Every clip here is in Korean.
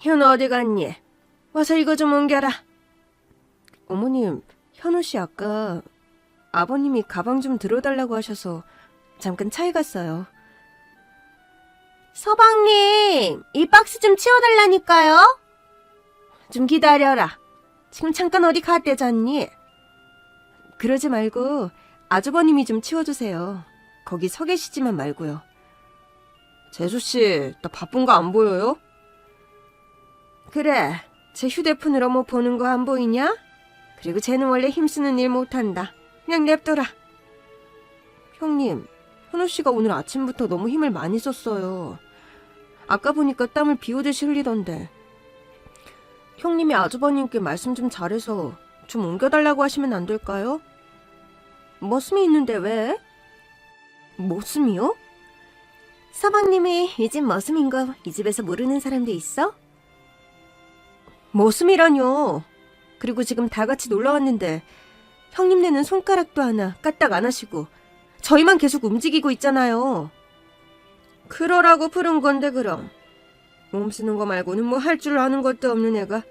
현우 어디 갔니? 와서 이거 좀 옮겨라. 어머님, 현우 씨 아까 아버님이 가방 좀 들어달라고 하셔서 잠깐 차에 갔어요. 서방님, 이 박스 좀 치워달라니까요. 좀 기다려라. 지금 잠깐 어디 갔대잖니? 그러지 말고 아주버님이 좀 치워주세요. 거기 서 계시지만 말고요. 재수 씨, 나 바쁜 거 안 보여요? 그래, 제 휴대폰으로 뭐 보는 거 안 보이냐? 그리고 쟤는 원래 힘쓰는 일 못한다. 그냥 냅둬라. 형님, 현우 씨가 오늘 아침부터 너무 힘을 많이 썼어요. 아까 보니까 땀을 비 오듯이 흘리던데. 형님이 아주버님께 말씀 좀 잘해서 좀 옮겨달라고 하시면 안 될까요? 머슴이 있는데 왜? 머슴이요? 서방님이 이 집 머슴인 거 이 집에서 모르는 사람도 있어? 머슴이라뇨. 그리고 지금 다 같이 놀러 왔는데 형님네는 손가락도 하나 까딱 안 하시고 저희만 계속 움직이고 있잖아요. 그러라고 부른 건데 그럼. 몸 쓰는 거 말고는 뭐 할 줄 아는 것도 없는 애가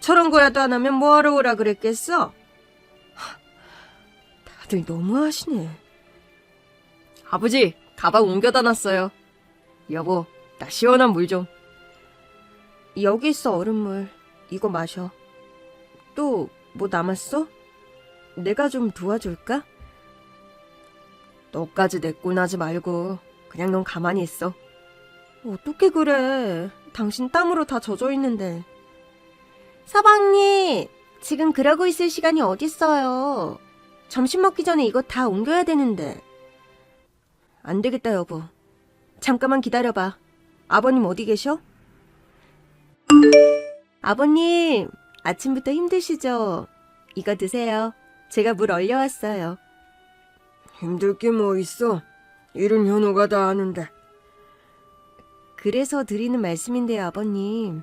저런 거라도 안 하면 뭐하러 오라 그랬겠어? 하, 다들 너무하시네. 아버지, 가방 옮겨다 놨어요. 여보, 나 시원한 물 좀. 여기 있어, 얼음물. 이거 마셔. 또 뭐 남았어? 내가 좀 도와줄까? 너까지 내꼴나지 말고 그냥 넌 가만히 있어. 어떻게 그래? 당신 땀으로 다 젖어 있는데. 서방님, 지금 그러고 있을 시간이 어딨어요. 점심 먹기 전에 이거 다 옮겨야 되는데. 안 되겠다, 여보. 잠깐만 기다려봐. 아버님 어디 계셔? 아버님, 아침부터 힘드시죠? 이거 드세요. 제가 물 얼려왔어요. 힘들 게 뭐 있어? 일은 현우가 다 아는데. 그래서 드리는 말씀인데요, 아버님.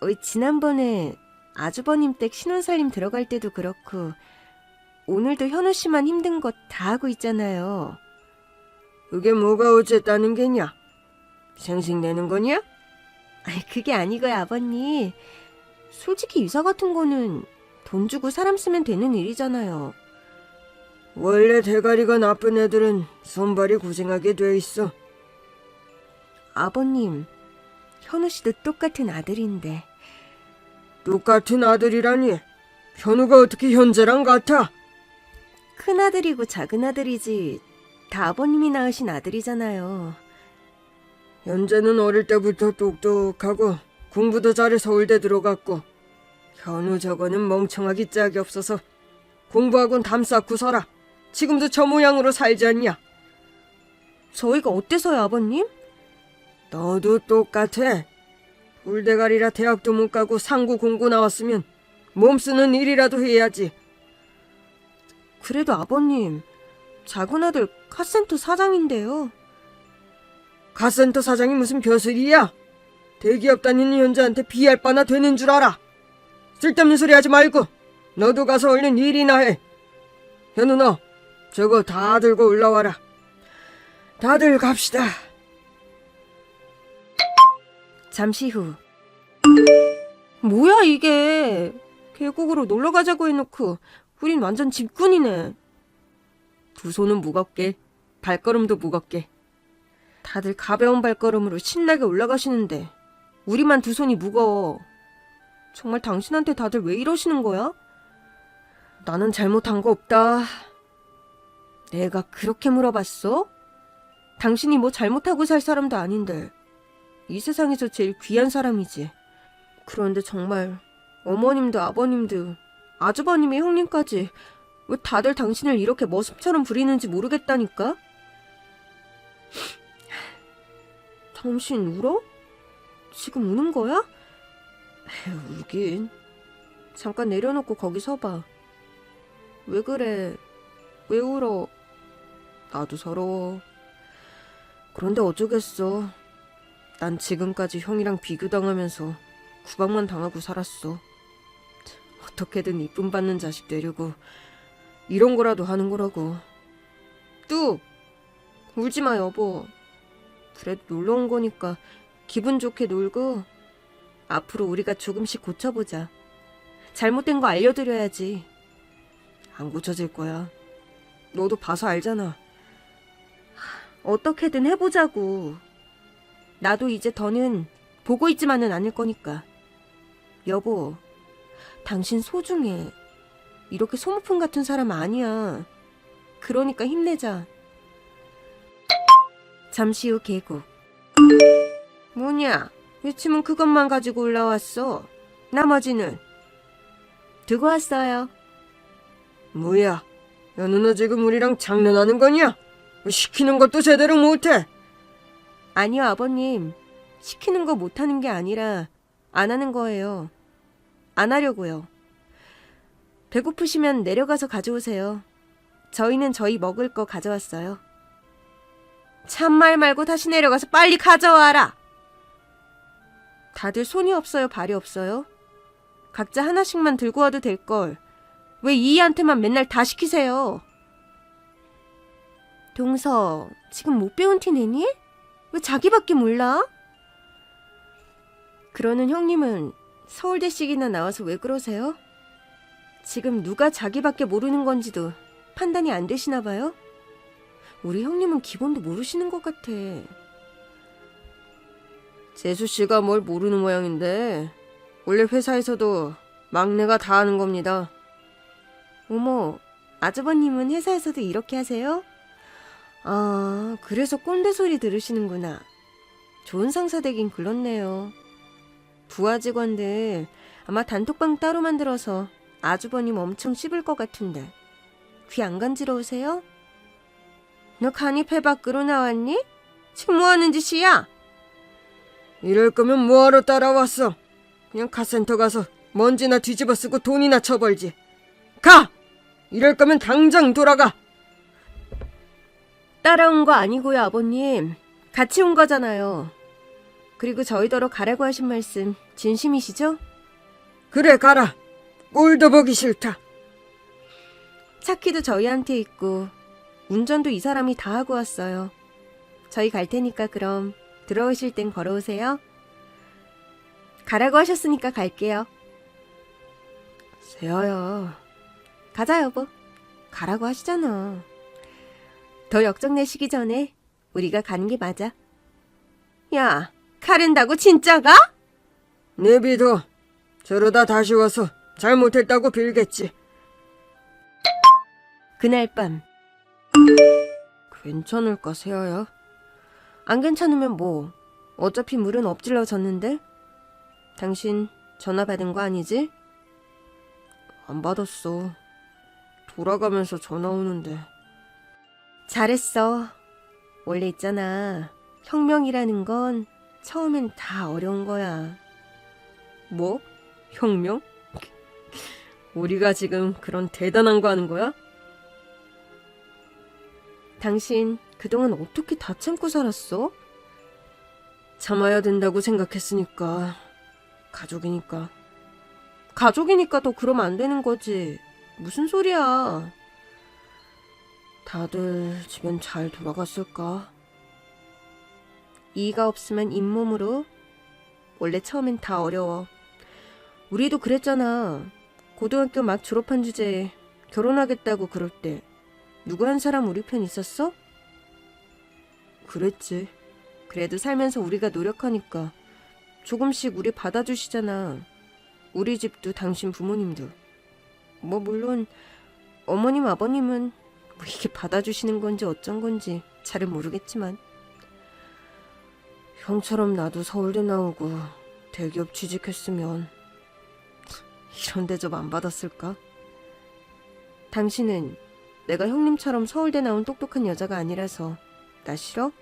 어, 지난번에 아주버님 댁 신혼살림 들어갈 때도 그렇고, 오늘도 현우 씨만 힘든 것 다 하고 있잖아요. 그게 뭐가 어쨌다는 게냐? 생색내는 거냐? 아니, 그게 아니고요, 아버님. 솔직히 이사 같은 거는 돈 주고 사람 쓰면 되는 일이잖아요. 원래 대가리가 나쁜 애들은 손발이 고생하게 돼 있어. 아버님, 현우 씨도 똑같은 아들인데. 똑같은 아들이라니. 현우가 어떻게 현재랑 같아? 큰 아들이고 작은 아들이지. 다 아버님이 낳으신 아들이잖아요. 현재는 어릴 때부터 똑똑하고 공부도 잘해 서울대 들어갔고 현우 저거는 멍청하기 짝이 없어서 공부하곤 담 쌓고 살아. 지금도 저 모양으로 살지 않냐? 저희가 어때서요, 아버님? 너도 똑같아. 불대가리라 대학도 못 가고 상고 공고 나왔으면 몸 쓰는 일이라도 해야지. 그래도 아버님, 작은 아들 카센터 사장인데요. 가센터 사장이 무슨 벼슬이야? 대기업 다니는 현자한테 비할 바나 되는 줄 알아. 쓸데없는 소리 하지 말고 너도 가서 얼른 일이나 해. 현우 너 저거 다 들고 올라와라. 다들 갑시다. 잠시 후. 뭐야, 이게. 계곡으로 놀러 가자고 해놓고, 우린 완전 집꾼이네. 두 손은 무겁게, 발걸음도 무겁게. 다들 가벼운 발걸음으로 신나게 올라가시는데, 우리만 두 손이 무거워. 정말 당신한테 다들 왜 이러시는 거야? 나는 잘못한 거 없다. 내가 그렇게 물어봤어? 당신이 뭐 잘못하고 살 사람도 아닌데. 이 세상에서 제일 귀한 사람이지. 그런데 정말 어머님도 아버님도 아주버님이 형님까지 왜 다들 당신을 이렇게 머슴처럼 부리는지 모르겠다니까? 당신 울어? 지금 우는 거야? 에휴, 울긴. 잠깐 내려놓고 거기 서봐. 왜 그래? 왜 울어? 나도 서러워. 그런데 어쩌겠어. 난 지금까지 형이랑 비교당하면서 구박만 당하고 살았어. 어떻게든 이쁨 받는 자식 되려고 이런 거라도 하는 거라고. 뚝! 울지 마, 여보. 그래도 놀러 온 거니까 기분 좋게 놀고 앞으로 우리가 조금씩 고쳐보자. 잘못된 거 알려드려야지. 안 고쳐질 거야. 너도 봐서 알잖아. 어떻게든 해보자고. 나도 이제 더는 보고 있지만은 않을 거니까. 여보, 당신 소중해. 이렇게 소모품 같은 사람 아니야. 그러니까 힘내자. 잠시 후 계곡. 뭐냐? 유치문 그것만 가지고 올라왔어. 나머지는? 두고 왔어요. 뭐야? 야, 누나 지금 우리랑 장난하는 거냐? 시키는 것도 제대로 못해. 아니요, 아버님. 시키는 거 못하는 게 아니라 안 하는 거예요. 안 하려고요. 배고프시면 내려가서 가져오세요. 저희는 저희 먹을 거 가져왔어요. 참말 말고 다시 내려가서 빨리 가져와라! 다들 손이 없어요, 발이 없어요? 각자 하나씩만 들고 와도 될 걸. 왜 이이한테만 맨날 다 시키세요? 동서, 지금 못 배운 티 내니? 왜 자기밖에 몰라? 그러는 형님은 서울대식이나 나와서 왜 그러세요? 지금 누가 자기밖에 모르는 건지도 판단이 안 되시나 봐요? 우리 형님은 기본도 모르시는 것 같아. 재수 씨가 뭘 모르는 모양인데 원래 회사에서도 막내가 다 하는 겁니다. 어머, 아주버님은 회사에서도 이렇게 하세요? 아, 그래서 꼰대 소리 들으시는구나. 좋은 상사 되긴 글렀네요. 부하 직원들 아마 단톡방 따로 만들어서 아주버님 엄청 씹을 것 같은데. 귀 안 간지러우세요? 너 간이 배 밖으로 나왔니? 지금 뭐 하는 짓이야? 이럴 거면 뭐하러 따라왔어? 그냥 카센터 가서 먼지나 뒤집어 쓰고 돈이나 쳐벌지. 가! 이럴 거면 당장 돌아가. 따라온 거 아니고요, 아버님. 같이 온 거잖아요. 그리고 저희더러 가라고 하신 말씀 진심이시죠? 그래 가라. 꼴도 보기 싫다. 차키도 저희한테 있고 운전도 이 사람이 다 하고 왔어요. 저희 갈 테니까 그럼 들어오실 땐 걸어오세요. 가라고 하셨으니까 갈게요. 세아야. 가자 여보. 가라고 하시잖아. 더 역정 내시기 전에 우리가 가는 게 맞아. 야, 가른다고 진짜 가? 내비둬. 저러다 다시 와서 잘못했다고 빌겠지. 그날 밤. 괜찮을까 세아야? 안 괜찮으면 뭐. 어차피 물은 엎질러 졌는데. 당신 전화 받은 거 아니지? 안 받았어. 돌아가면서 전화 오는데. 잘했어. 원래 있잖아. 혁명이라는 건 처음엔 다 어려운 거야. 뭐? 혁명? 우리가 지금 그런 대단한 거 하는 거야? 당신 그동안 어떻게 다 참고 살았어? 참아야 된다고 생각했으니까. 가족이니까. 가족이니까 더 그러면 안 되는 거지. 무슨 소리야. 다들 집엔 잘 돌아갔을까? 이가 없으면 잇몸으로. 원래 처음엔 다 어려워. 우리도 그랬잖아. 고등학교 막 졸업한 주제에 결혼하겠다고 그럴 때 누구 한 사람 우리 편 있었어? 그랬지. 그래도 살면서 우리가 노력하니까 조금씩 우리 받아주시잖아. 우리 집도 당신 부모님도. 뭐 물론 어머님 아버님은 뭐 이게 받아주시는 건지 어쩐 건지 잘은 모르겠지만 형처럼 나도 서울대 나오고 대기업 취직했으면 이런 대접 안 받았을까? 당신은 내가 형님처럼 서울대 나온 똑똑한 여자가 아니라서 나 싫어?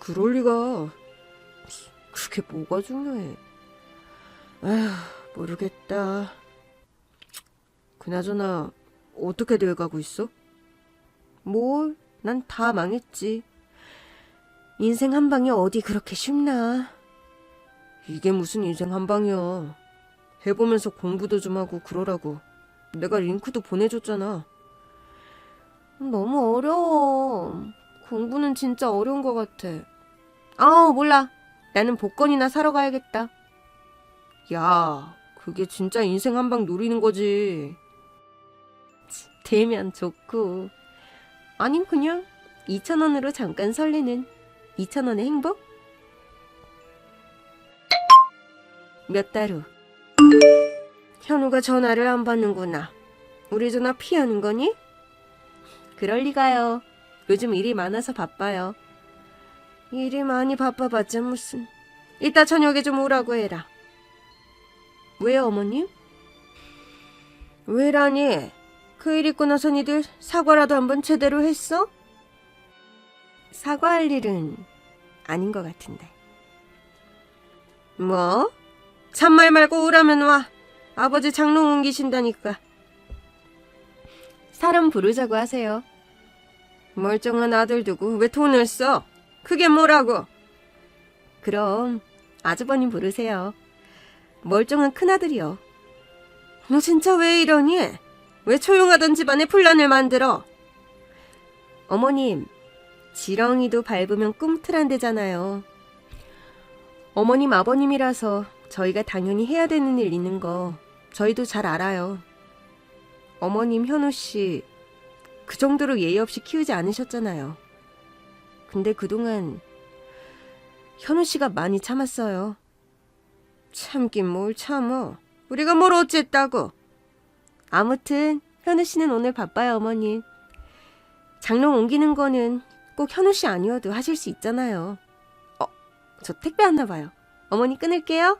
그럴 리가. 그게 뭐가 중요해. 에휴, 모르겠다. 그나저나 어떻게 돼 가고 있어? 뭘? 난 다 망했지. 인생 한 방이 어디 그렇게 쉽나? 이게 무슨 인생 한 방이야. 해보면서 공부도 좀 하고 그러라고. 내가 링크도 보내줬잖아. 너무 어려워. 공부는 진짜 어려운 것 같아. 아, 몰라. 나는 복권이나 사러 가야겠다. 야, 그게 진짜 인생 한 방 노리는 거지. 치, 되면 좋고. 아님 그냥 2천 원으로 잠깐 설레는 2천 원의 행복? 몇 달 후. 현우가 전화를 안 받는구나. 우리 전화 피하는 거니? 그럴 리가요. 요즘 일이 많아서 바빠요. 일이 많이 바빠봤자 무슨. 이따 저녁에 좀 오라고 해라. 왜요, 어머님? 왜라니? 그 일 있고 나서 니들 사과라도 한번 제대로 했어? 사과할 일은 아닌 것 같은데. 뭐? 참말 말고 오라면 와. 아버지 장롱 옮기신다니까. 사람 부르자고 하세요. 멀쩡한 아들 두고 왜 돈을 써? 그게 뭐라고? 그럼 아주버님 부르세요. 멀쩡한 큰아들이요. 너 진짜 왜 이러니? 왜 조용하던 집안에 분란을 만들어? 어머님, 지렁이도 밟으면 꿈틀한대잖아요. 어머님, 아버님이라서 저희가 당연히 해야 되는 일 있는 거 저희도 잘 알아요. 어머님 현우 씨, 그 정도로 예의 없이 키우지 않으셨잖아요. 근데 그동안 현우 씨가 많이 참았어요. 참긴 뭘 참어. 우리가 뭘 어쨌다고. 아무튼 현우 씨는 오늘 바빠요, 어머님. 장롱 옮기는 거는 꼭 현우 씨 아니어도 하실 수 있잖아요. 어, 저 택배 왔나 봐요. 어머니 끊을게요.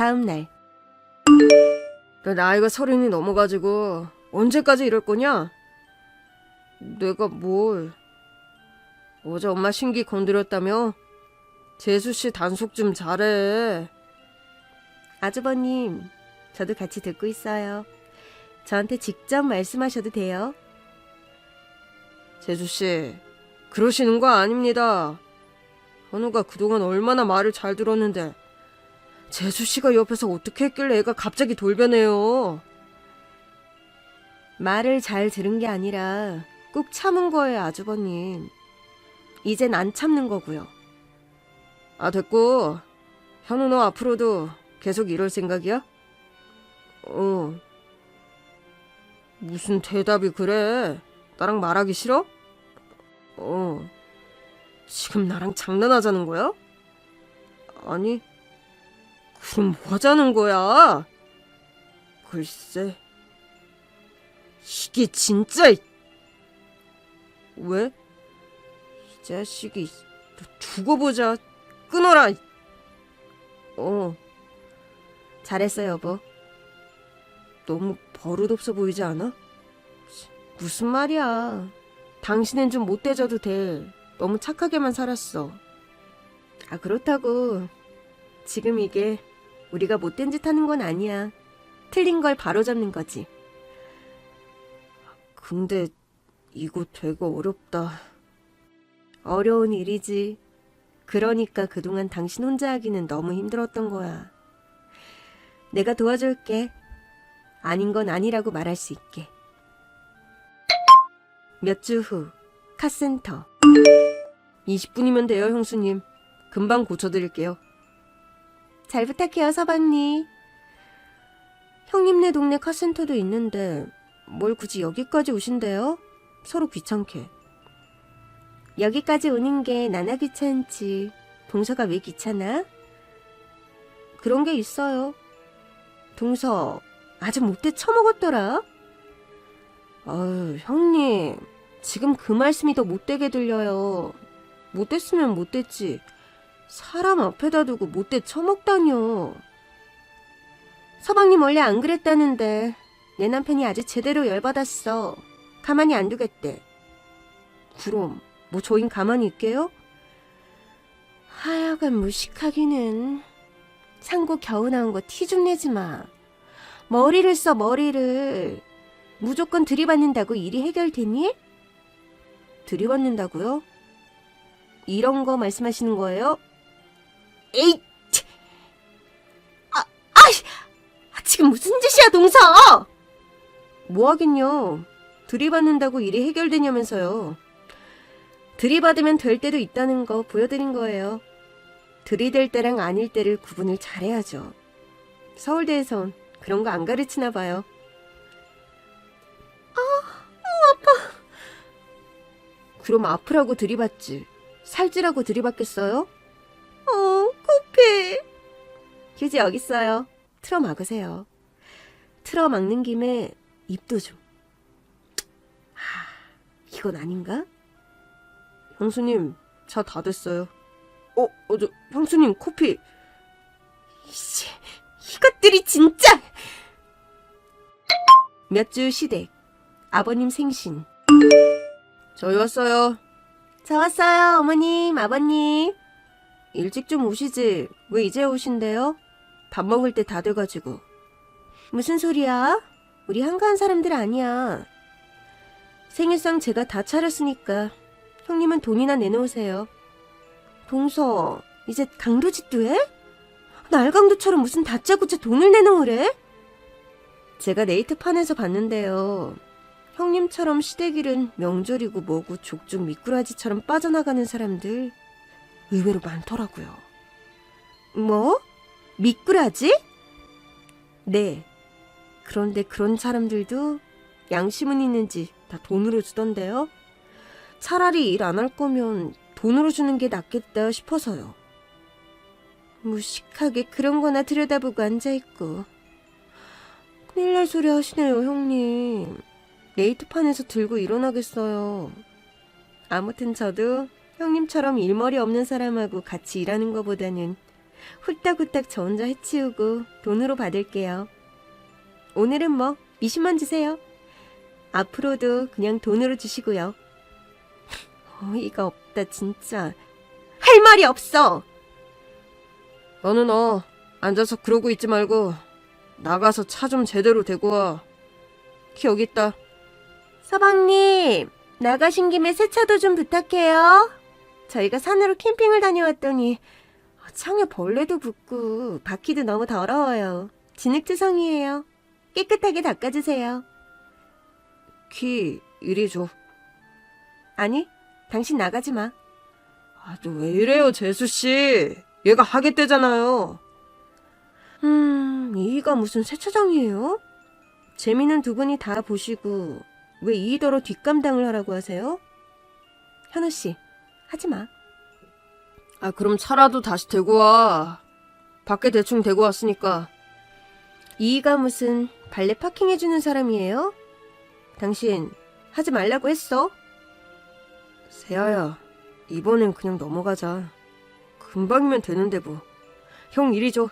다음 날. 너 나이가 서른이 넘어가지고 언제까지 이럴 거냐? 내가 뭘? 어제 엄마 신기 건드렸다며? 재수 씨 단속 좀 잘해. 아주버님, 저도 같이 듣고 있어요. 저한테 직접 말씀하셔도 돼요. 재수 씨, 그러시는 거 아닙니다. 현우가 그동안 얼마나 말을 잘 들었는데 재수 씨가 옆에서 어떻게 했길래 애가 갑자기 돌변해요. 말을 잘 들은 게 아니라 꾹 참은 거예요, 아주버님. 이젠 안 참는 거고요. 아 됐고 현우 너 앞으로도 계속 이럴 생각이야? 어. 무슨 대답이 그래? 나랑 말하기 싫어? 어. 지금 나랑 장난하자는 거야? 아니. 그럼 뭐 하자는 거야? 글쎄. 이게 진짜. 이- 왜? 이 자식이 너 두고 보자. 끊어라. 어. 잘했어, 여보. 너무 버릇없어 보이지 않아? 무슨 말이야. 당신은 좀 못돼져도 돼. 너무 착하게만 살았어. 아, 그렇다고. 지금 이게 우리가 못된 짓 하는 건 아니야. 틀린 걸 바로잡는 거지. 근데 이거 되게 어렵다. 어려운 일이지. 그러니까 그동안 당신 혼자 하기는 너무 힘들었던 거야. 내가 도와줄게. 아닌 건 아니라고 말할 수 있게. 몇 주 후, 카센터. 20분이면 돼요, 형수님. 금방 고쳐드릴게요. 잘 부탁해요, 서방님. 형님네 동네 카센터도 있는데 뭘 굳이 여기까지 오신대요? 서로 귀찮게. 여기까지 오는 게 나나 귀찮지. 동서가 왜 귀찮아? 그런 게 있어요. 동서 아주 못돼 처먹었더라. 아유, 형님. 지금 그 말씀이 더 못되게 들려요. 못됐으면 못됐지. 사람 앞에다 두고 못돼 처먹다뇨. 서방님 원래 안 그랬다는데 내 남편이 아주 제대로 열받았어. 가만히 안 두겠대. 그럼 뭐 저흰 가만히 있게요? 하여간 무식하기는 상고 겨우 나온 거 티 좀 내지 마. 머리를 써 머리를. 무조건 들이받는다고 일이 해결되니? 들이받는다고요? 이런 거 말씀하시는 거예요? 치. 아, 아이, 아, 지금 무슨 짓이야, 동서? 뭐 하긴요. 들이받는다고 일이 해결되냐면서요. 들이받으면 될 때도 있다는 거 보여드린 거예요. 들이댈 때랑 아닐 때를 구분을 잘해야죠. 서울대에선 그런 거 안 가르치나 봐요. 아, 너무 아파. 그럼 아프라고 들이받지. 살찌라고 들이받겠어요? 어, 코피. 휴지 여기 있어요. 틀어 막으세요. 틀어 막는 김에 입도 좀. 하, 이건 아닌가? 형수님, 차 다 됐어요. 어, 어, 저, 형수님, 코피. 이씨, 이것들이 진짜! 몇 주 시댁. 아버님 생신. 저희 왔어요. 저 왔어요, 어머님, 아버님. 일찍 좀 오시지. 왜 이제 오신대요? 밥 먹을 때 다 돼가지고. 무슨 소리야? 우리 한가한 사람들 아니야. 생일상 제가 다 차렸으니까 형님은 돈이나 내놓으세요. 동서, 이제 강도짓도 해? 날강도처럼 무슨 다짜고짜 돈을 내놓으래? 제가 네이트판에서 봤는데요. 형님처럼 시댁일은 명절이고 뭐고 족족 미꾸라지처럼 빠져나가는 사람들 의외로 많더라고요. 뭐? 미꾸라지? 네. 그런데 그런 사람들도 양심은 있는지 다 돈으로 주던데요. 차라리 일 안 할 거면 돈으로 주는 게 낫겠다 싶어서요. 무식하게 그런 거나 들여다보고 앉아있고. 큰일 날 소리 하시네요, 형님. 네이트판에서 들고 일어나겠어요. 아무튼 저도 형님처럼 일머리 없는 사람하고 같이 일하는 것보다는 훌딱훌딱 저 혼자 해치우고 돈으로 받을게요. 오늘은 뭐 20만 주세요. 앞으로도 그냥 돈으로 주시고요. 어이가 없다 진짜. 할 말이 없어. 너는 어 앉아서 그러고 있지 말고 나가서 차 좀 제대로 대고 와. 키 여기 있다. 서방님 나가신 김에 세차도 좀 부탁해요. 저희가 산으로 캠핑을 다녀왔더니 창에 벌레도 붙고 바퀴도 너무 더러워요. 진흙투성이에요. 깨끗하게 닦아주세요. 키 이리 줘. 아니, 당신 나가지 마. 아, 또 왜 이래요, 재수 씨. 얘가 하겠대잖아요. 음, 이가 무슨 세차장이에요? 재미는 두 분이 다 보시고 왜 이더러 뒷감당을 하라고 하세요? 현우 씨, 하지 마. 아, 그럼 차라도 다시 대고 와. 밖에 대충 대고 왔으니까. 이가 무슨 발레 파킹 해주는 사람이에요? 당신 하지 말라고 했어? 세아야, 이번엔 그냥 넘어가자. 금방이면 되는데 뭐. 형 이리 줘.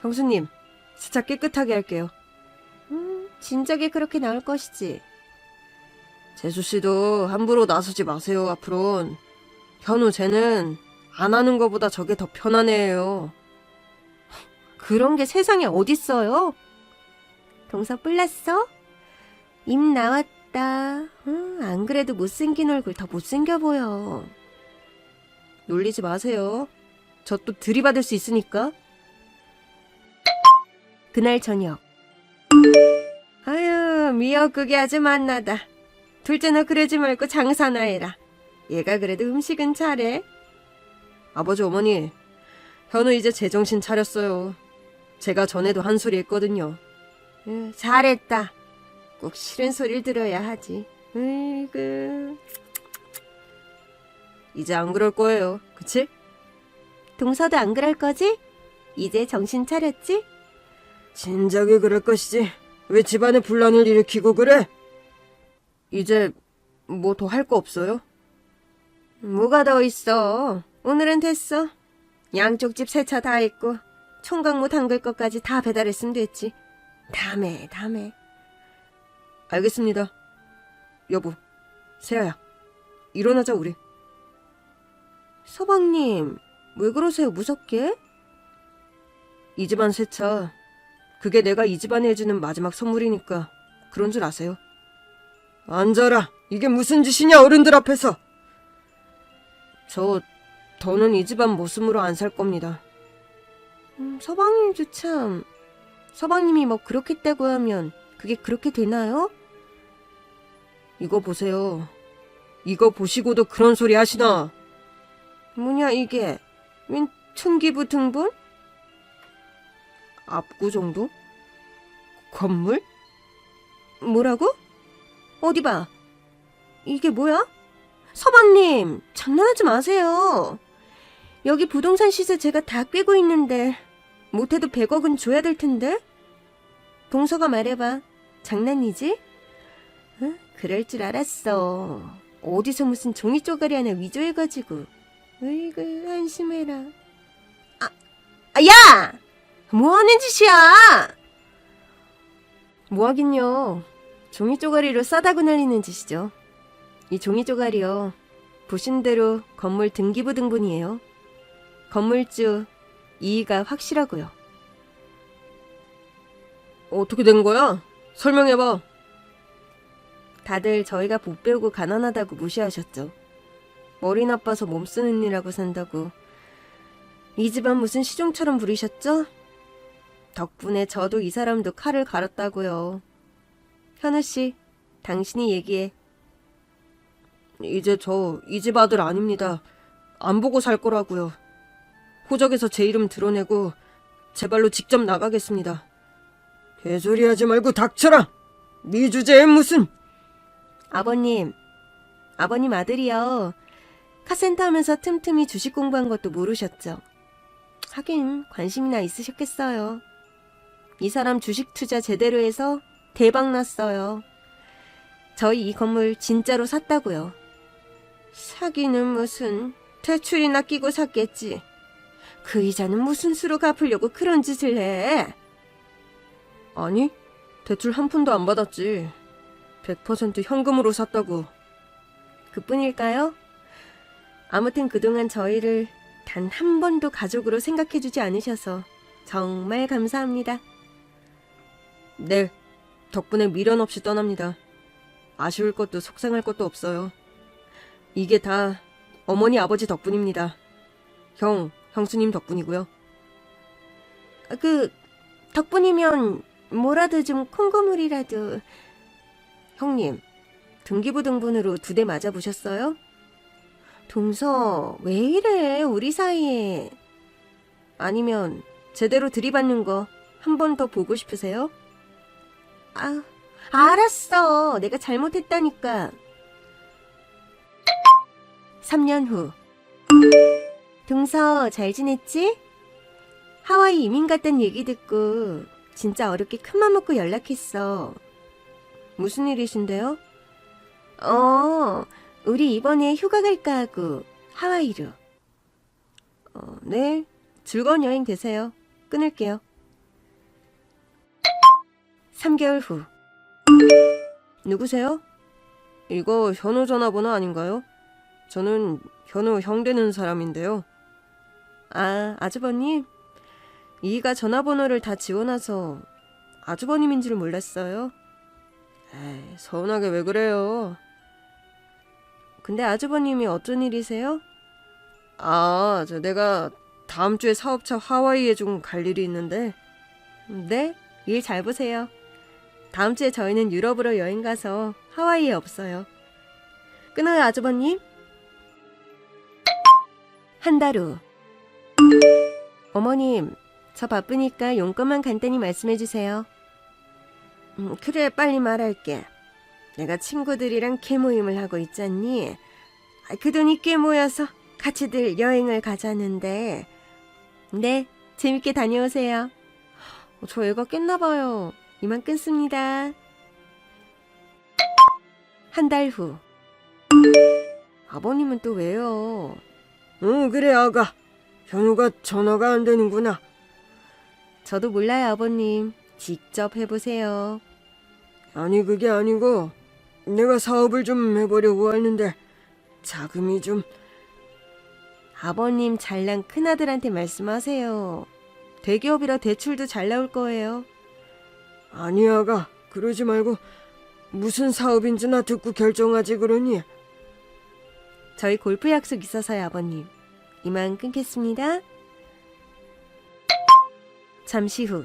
형수님, 세차 깨끗하게 할게요. 음, 진작에 그렇게 나올 것이지. 재수 씨도 함부로 나서지 마세요, 앞으론. 현우 쟤는 안 하는 것보다 저게 더 편하네요. 그런 게 세상에 어딨어요? 동서 뿔났어? 입 나왔다. 음, 안 그래도 못생긴 얼굴 더 못생겨 보여. 놀리지 마세요. 저 또 들이받을 수 있으니까. 그날 저녁. 아유, 미역국이 아주 맛나다. 둘째나 그러지 말고 장사나 해라. 얘가 그래도 음식은 잘해. 아버지 어머니, 현우 이제 제정신 차렸어요. 제가 전에도 한 소리 했거든요. 으, 잘했다. 꼭 싫은 소리를 들어야 하지. 으이그. 이제 안 그럴 거예요. 그치? 동서도 안 그럴 거지? 이제 정신 차렸지? 진작에 그럴 것이지. 왜 집안에 분란을 일으키고 그래? 이제 뭐 더 할 거 없어요? 뭐가 더 있어. 오늘은 됐어. 양쪽 집 세차 다 했고 총각무 담글 것까지 다 배달했으면 됐지. 다음에 다음에. 알겠습니다. 여보, 세아야, 일어나자 우리. 서방님, 왜 그러세요? 무섭게? 이 집안 세차, 그게 내가 이 집안에 해주는 마지막 선물이니까 그런 줄 아세요? 앉아라. 이게 무슨 짓이냐, 어른들 앞에서. 저 더는 이 집안 모습으로 안 살 겁니다. 음, 서방님도 참 서방님이 뭐 그렇겠다고 하면 그게 그렇게 되나요? 이거 보세요. 이거 보시고도 그런 소리 하시나? 뭐냐 이게? 웬 층기부 등본? 압구 정도? 건물? 뭐라고? 어디 봐. 이게 뭐야? 서방님, 장난하지 마세요. 여기 부동산 시세 제가 다 꿰고 있는데 못해도 100억은 줘야 될 텐데. 동서가 말해봐. 장난이지? 응? 그럴 줄 알았어. 어디서 무슨 종이 쪼가리 하나 위조해가지고. 으이그 한심해라. 아, 아, 야! 뭐 하는 짓이야? 뭐 하긴요. 종이 쪼가리로 싸다고 날리는 짓이죠. 이 종이 쪼가리요. 보신 대로 건물 등기부 등본이에요. 건물주 이의가 확실하고요. 어떻게 된 거야? 설명해봐. 다들 저희가 못 배우고 가난하다고 무시하셨죠. 머리 나빠서 몸 쓰는 일하고 산다고. 이 집안 무슨 시종처럼 부리셨죠? 덕분에 저도 이 사람도 칼을 갈았다고요. 현우 씨, 당신이 얘기해. 이제 저 이 집 아들 아닙니다. 안 보고 살 거라고요. 호적에서 제 이름 드러내고 제 발로 직접 나가겠습니다. 개소리 하지 말고 닥쳐라! 네 주제에 무슨... 아버님, 아버님 아들이요. 카센터 하면서 틈틈이 주식 공부한 것도 모르셨죠? 하긴 관심이나 있으셨겠어요. 이 사람 주식 투자 제대로 해서 대박 났어요. 저희 이 건물 진짜로 샀다고요. 사기는 무슨 대출이나 끼고 샀겠지. 그 이자는 무슨 수로 갚으려고 그런 짓을 해. 아니, 대출 한 푼도 안 받았지. 100% 현금으로 샀다고. 그뿐일까요? 아무튼 그동안 저희를 단 한 번도 가족으로 생각해주지 않으셔서 정말 감사합니다. 네, 덕분에 미련 없이 떠납니다. 아쉬울 것도 속상할 것도 없어요. 이게 다 어머니 아버지 덕분입니다. 형, 형수님 덕분이고요. 그 덕분이면 뭐라도 좀 콩고물이라도 형님 등기부 등본으로 두 대 맞아 보셨어요? 동서 왜 이래 우리 사이에 아니면 제대로 들이받는 거 한 번 더 보고 싶으세요? 아 알았어 내가 잘못했다니까 3년 후 동서 잘 지냈지? 하와이 이민 갔단 얘기 듣고 진짜 어렵게 큰맘 먹고 연락했어. 무슨 일이신데요? 어, 우리 이번에 휴가 갈까 하고 하와이로. 어, 네. 즐거운 여행 되세요. 끊을게요. 3개월 후. 누구세요? 이거 현우 전화번호 아닌가요? 저는 현우 형 되는 사람인데요. 아, 아주버님. 이가 전화번호를 다 지워놔서 아주버님인 줄 몰랐어요. 에이, 서운하게 왜 그래요? 근데 아주버님이 어쩐 일이세요? 아, 저 내가 다음 주에 사업차 하와이에 좀 갈 일이 있는데 네, 일 잘 보세요. 다음 주에 저희는 유럽으로 여행 가서 하와이에 없어요. 끊어요, 아주버님. 한 달 후. 어머님, 저 바쁘니까 용건만 간단히 말씀해 주세요. 음, 그래, 빨리 말할게. 내가 친구들이랑 개모임을 하고 있잖니. 아, 그 돈이 꽤 모여서 같이들 여행을 가자는데. 네, 재밌게 다녀오세요. 어, 저 애가 깼나 봐요. 이만 끊습니다. 한 달 후. 아버님은 또 왜요? 응, 그래, 아가. 현우가 전화가 안 되는구나. 저도 몰라요, 아버님. 직접 해보세요. 아니, 그게 아니고 내가 사업을 좀 해보려고 하는데 자금이 좀... 아버님 잘난 큰아들한테 말씀하세요. 대기업이라 대출도 잘 나올 거예요. 아니, 아가. 그러지 말고 무슨 사업인지나 듣고 결정하지 그러니. 저희 골프 약속 있어서요, 아버님. 이만 끊겠습니다. 잠시 후.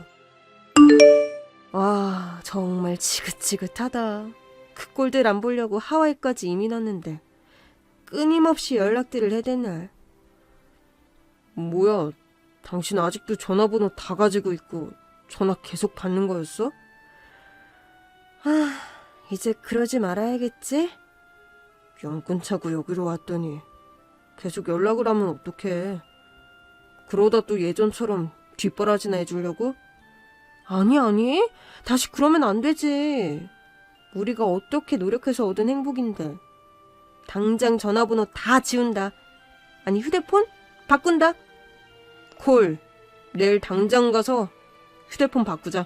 와, 정말 지긋지긋하다. 그 꼴들 안 보려고 하와이까지 이민 왔는데 끊임없이 연락들을 해대날. 뭐야, 당신 아직도 전화번호 다 가지고 있고 전화 계속 받는 거였어? 아, 이제 그러지 말아야겠지? 연근 차고 여기로 왔더니 계속 연락을 하면 어떡해. 그러다 또 예전처럼 뒷바라지나 해주려고? 아니, 아니. 다시 그러면 안 되지. 우리가 어떻게 노력해서 얻은 행복인데. 당장 전화번호 다 지운다. 아니, 휴대폰? 바꾼다. 콜, 내일 당장 가서 휴대폰 바꾸자.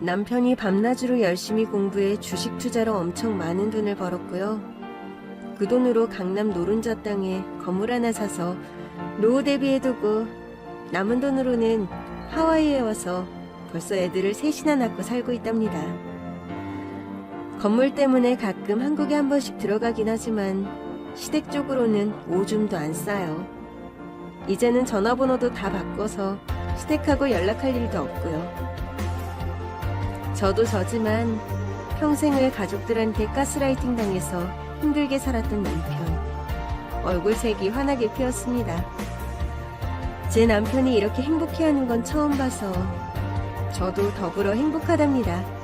남편이 밤낮으로 열심히 공부해 주식 투자로 엄청 많은 돈을 벌었고요. 그 돈으로 강남 노른자 땅에 건물 하나 사서 노후 대비해두고 남은 돈으로는 하와이에 와서 벌써 애들을 셋이나 낳고 살고 있답니다. 건물 때문에 가끔 한국에 한 번씩 들어가긴 하지만 시댁 쪽으로는 오줌도 안 싸요. 이제는 전화번호도 다 바꿔서 시댁하고 연락할 일도 없고요. 저도 저지만 평생을 가족들한테 가스라이팅 당해서 힘들게 살았던 남편. 얼굴색이 환하게 피었습니다. 제 남편이 이렇게 행복해하는 건 처음 봐서 저도 더불어 행복하답니다.